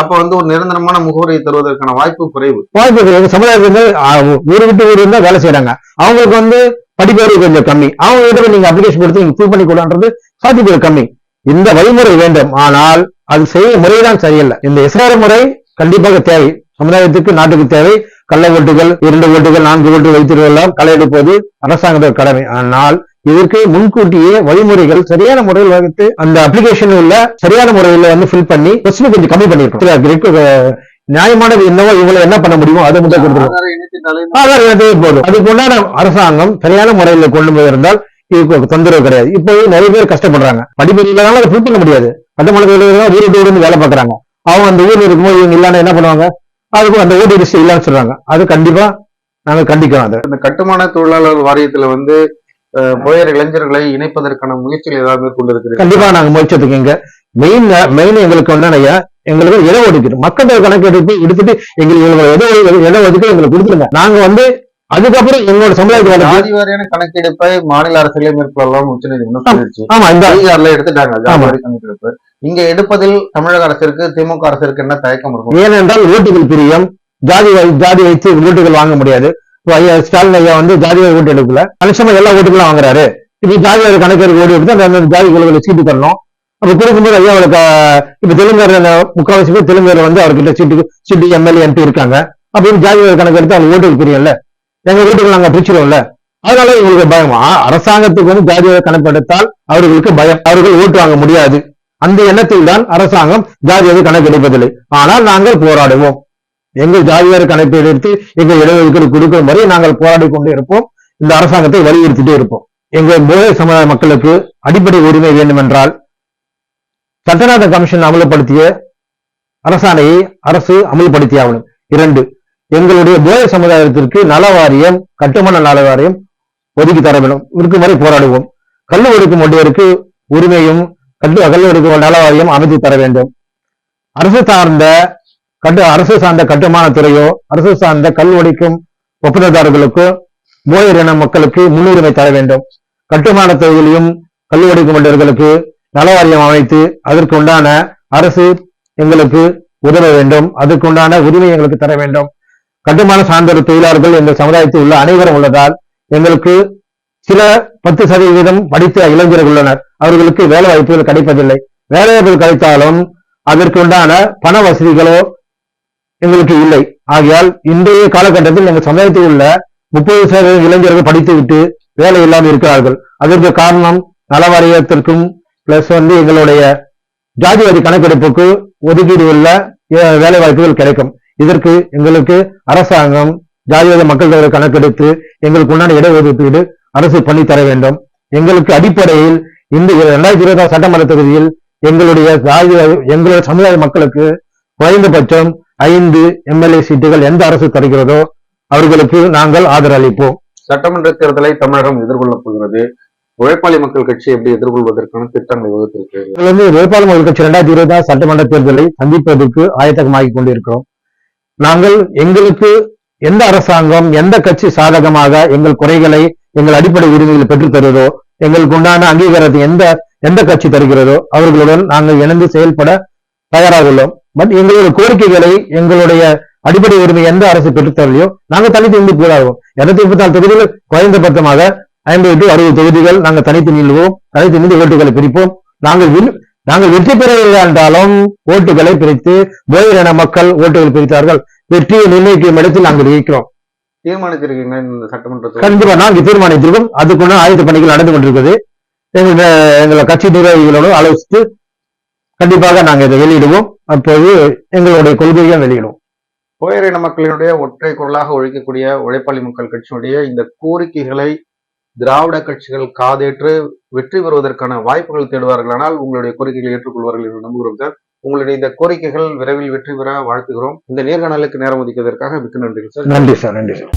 அப்ப வந்து ஒரு நிரந்தரமான முகவரியை தருவதற்கான வாய்ப்பு குறைவு. வாய்ப்பு. எங்க சமுதாயத்துல வந்து ஊரு விட்டு ஊர் இருந்தா வேலை செய்யறாங்க அவங்களுக்கு வந்து படிப்பறிவு கொஞ்சம் கம்மி. அவங்க கிட்ட நீங்க அப்ளிகேஷன் கொடுத்து நீங்க ப்ரூவ் பண்ணி கொடுன்றது சாத்தியக்கூறு கம்மி. இந்த வழிமுறை வேண்டும். ஆனால் அது செய்ய முறைதான் சரியில்லை. இந்த எஸ்ஆர் முறை கண்டிப்பாக தேவை. சமுதாயத்துக்கு நாட்டுக்கு தேவை. கள்ள ஓட்டுகள் இரண்டு ஓட்டுகள் நான்கு ஓட்டு வைத்திருக்கலாம் களை எடுப்பது அரசாங்கத்தோட கடமை. ஆனால் இதற்கு முன்கூட்டியே வழிமுறைகள் சரியான முறையில் வகுத்து அந்த அப்ளிகேஷன் உள்ள சரியான முறையில் வந்து ஃபில் பண்ணி கொஸ்டின் கொஞ்சம் கம்மி பண்ணிருக்கோம் நியாயமானது என்னவோ இவங்களை என்ன பண்ண முடியுமோ அதை மட்டும் கொடுத்துருவோம். ஆதார போதும். அதுக்கு உண்டான அரசாங்கம் சரியான முறையில கொண்டு போயிருந்தால் தொந்தரவு கிடையாது. இப்போ நிறைய பேர் கஷ்டப்படுறாங்க. படிப்பு இல்லாதனால அதை ஃபில் பண்ண முடியாது. கட்டுமான ஊர் விட்டு ஊர் வேலை பார்க்கறாங்க. அவங்க அந்த ஊர்ல இருக்கும்போது இவங்க இல்லாம என்ன பண்ணுவாங்க? அதுக்கு அந்த ஓட்டு லிஸ்ட் இல்லைன்னு சொல்றாங்க. அது கண்டிப்பா நாங்க கண்டிக்கிறோம் அதை. இந்த கட்டுமான தொழிலாளர் வாரியத்துல வந்து புயல் இளைஞர்களை இணைப்பதற்கான முயற்சிகள் ஏதாவது மேற்கொண்டு இருக்கிறீங்க கண்டிப்பா நாங்க முயற்சித்துக்கு இங்க மெயின் மெயின் எங்களுக்கு வந்து எங்களுக்கு இடஒதுக்கீடு மக்கள் தொகை கணக்கெடுப்பு எடுத்துட்டு எங்களுக்கு இட இடஒதுக்கீடு எங்களுக்கு கொடுத்துருங்க. நாங்க வந்து அதுக்கப்புறம் எங்களோட சமுதாயத்துக்கு ஜாதி வாரியான கணக்கெடுப்பை மாநில அரசுகளே மேற்கொள்ளலாம் இந்த பீகார்ல எடுத்துட்டாங்க ஜாதி. வாரி கணக்கெடுப்பு. இங்க எடுப்பதில் தமிழக அரசிற்கு திமுக அரசிற்கு என்ன தயக்கம் இருக்கும்? ஏனென்றால் ஓட்டுகள் பிரியம். ஜாதி ஜாதி வைத்து ஓட்டுகள் வாங்க முடியாது. ஸ்டாலின் ஐயா வந்து ஜாதி ஓட்டு எடுக்கல. கணிசமா எல்லா ஓட்டுகளும் வாங்குறாரு. இப்ப ஜாதி கணக்கெடுப்பு ஓட்டு எடுத்து அந்த ஜாதி குழுக்களை சீட்டு தரணும். அப்ப கொடுக்கும்போது ஐயா அவருக்கு ஆஹ், இப்ப தெலுங்கர் முக்கால்வாசி பேர் தெலுங்கர் வந்து அவர்கிட்ட சீட்டு சீட்டு எம்எல்ஏ எம்பி இருக்காங்க. அப்படின்னு ஜாதி வாரி கணக்கெடுத்து அவங்க ஓட்டுகள் பிரியும்ல. எங்க வீட்டுக்கு நாங்க பிரிச்சிருவோம்ல. அதனால இவங்களுக்கு பயம். அரசாங்கத்துக்கு வந்து ஜாதி கணக்கெடுத்தால் அவர்களுக்கு பயம். அவர்கள் ஓட்டு வாங்க முடியாது. அந்த எண்ணத்தில் தான் அரசாங்கம் ஜாதியை கணக்கெடுப்பதில்லை ஆனால் நாங்கள் போராடுவோம். எங்கள் ஜாதியார் கணக்கு எடுத்து எங்கள் இடஒதுக்கீடு கொடுக்கும் வரை நாங்கள் போராடி கொண்டு இருப்போம். இந்த அரசாங்கத்தை வலியுறுத்திட்டே இருப்போம். எங்கள் போதை சமுதாய மக்களுக்கு அடிப்படை உரிமை வேண்டும் என்றால் சட்டநாத கமிஷன் அமல்படுத்திய அரசாணையை அரசு அமல்படுத்தியாகணும். இரண்டு எங்களுடைய போதை சமுதாயத்திற்கு நல வாரியம் கட்டுமான நல வாரியம் ஒதுக்கி தர வேண்டும். இருக்கும் வரை போராடுவோம். கல் ஒடுக்கும் ஒன்றியருக்கு உரிமையும் கட்டு கல் ஒடுக்கும் நல வாரியம் அமைத்து தர வேண்டும். அரசு சார்ந்த கட்டு அரசு சார்ந்த கட்டுமான துறையோ அரசு சார்ந்த கல் ஒடிக்கும் ஒப்பந்ததாரர்களுக்கோ போயர் இன மக்களுக்கு முன்னுரிமை தர வேண்டும். கட்டுமான துறையிலையும் கல் ஒடிக்கும் மண்டர்களுக்கு நலவாரியம் அமைத்து அதற்கு உண்டான அரசு எங்களுக்கு உதவ வேண்டும். அதற்குண்டான உரிமை எங்களுக்கு தர வேண்டும். கட்டுமான சார்ந்த தொழிலாளர்கள் எங்கள் சமுதாயத்தில் உள்ள அனைவரும் உள்ளதால் எங்களுக்கு சில பத்து சதவீதம் படித்த இளைஞர்கள் உள்ளனர். அவர்களுக்கு வேலை வாய்ப்புகள் கிடைப்பதில்லை. வேலை வாய்ப்புகள் கிடைத்தாலும் அதற்குண்டான பண வசதிகளோ எங்களுக்கு இல்லை. ஆகையால் இன்றைய காலகட்டத்தில் எங்கள் சமுதாயத்தில் உள்ள முப்பது சதவீத இளைஞர்கள் படித்துவிட்டு வேலை இல்லாமல் இருக்கிறார்கள். அதற்கு காரணம் நலவாரியத்திற்கும் பிளஸ் வந்து எங்களுடைய ஜாதிவாரி கணக்கெடுப்புக்கு ஒதுக்கீடு உள்ள வேலை வாய்ப்புகள் கிடைக்கும். இதற்கு எங்களுக்கு அரசாங்கம் ஜாதிவாத மக்கள் தொகை கணக்கெடுத்து எங்களுக்கு உண்டான இடஒதுக்கீடு அரசு பண்ணி தர வேண்டும். எங்களுக்கு அடிப்படையில் இந்த இரண்டாயிரத்தி இருபதாம் சட்டமன்ற தொகுதியில் எங்களுடைய ஜாதி எங்களுடைய சமுதாய மக்களுக்கு குறைந்தபட்சம் ஐந்து எம்எல்ஏ சீட்டுகள் எந்த அரசு தருகிறதோ அவர்களுக்கு நாங்கள் ஆதரவளிப்போம். சட்டமன்ற தேர்தலை தமிழகம் எதிர்கொள்ளப் போகிறது. உழைப்பாளி மக்கள் கட்சி எப்படி எதிர்கொள்வதற்கான திட்டங்களை வகுத்திருக்கு இதுல வந்து வேட்பாளர் மக்கள் கட்சி இரண்டாயிரத்தி இருபதாம் சட்டமன்ற தேர்தலை சந்திப்பதற்கு ஆயத்தமாகிக் கொண்டிருக்கிறோம். நாங்கள் எங்களுக்கு எந்த அரசாங்கம் எந்த கட்சி சாதகமாக எங்கள் குறைகளை எங்கள் அடிப்படை உரிமைகளை பெற்றுத் தருவதோ எங்களுக்கு உண்டான அங்கீகாரத்தை எந்த எந்த கட்சி தருகிறதோ அவர்களுடன் நாங்கள் இணைந்து செயல்பட தயாராக உள்ளோம். பட் எங்களுடைய கோரிக்கைகளை எங்களுடைய அடிப்படை உரிமை எந்த அரசு பெற்றுத்தரலையோ நாங்கள் தனித்து நின்று போராடுவோம். இருநூத்தி முப்பத்தி நாலு தொகுதிகள் குறைந்தபட்சமாக ஐம்பது டு அறுபது தொகுதிகள் நாங்கள் தனித்து நில்வோம் தனித்து நின்று ஓட்டுகளை பிரிப்போம். நாங்கள் நாங்கள் வெற்றி பெறவில்லை என்றாலும் ஓட்டுகளை பிரித்து போயர் இன மக்கள் ஓட்டுகள் பிரித்தார்கள். வெற்றியை நிர்ணயிக்கும் இடத்தில் நாங்கள் இருக்கிறோம். தீர்மானித்திருக்கீங்க இந்த சட்டமன்ற தொகுதி கண்டிப்பா நாங்கள் தீர்மானித்திருக்கோம். அதுக்குள்ள ஆயத்த பணிகள் நடந்து கொண்டிருக்கிறது. எங்க எங்களை கட்சி நிர்வாகிகளோடு ஆலோசித்து கண்டிப்பாக நாங்கள் இதை வெளியிடுவோம். அப்போது எங்களுடைய கொள்கையை வெளியிடுவோம். போயரின மக்களினுடைய ஒற்றை குரலாக ஒழிக்கக்கூடிய உழைப்பாளி மக்கள் கட்சியினுடைய இந்த கோரிக்கைகளை திராவிட கட்சிகள் காதேற்று வெற்றி பெறுவதற்கான வாய்ப்புகள் தேடுவார்கள் ஆனால் உங்களுடைய கோரிக்கைகளை ஏற்றுக்கொள்வார்கள் என்று நம்புகிறோம் சார். உங்களுடைய இந்த கோரிக்கைகள் விரைவில் வெற்றி பெற வாழ்த்துகிறோம். இந்த நேர்காணலுக்கு நேரம் ஒதுக்கியதற்காக மிக்க நன்றி சார். நன்றி சார் நன்றி சார்.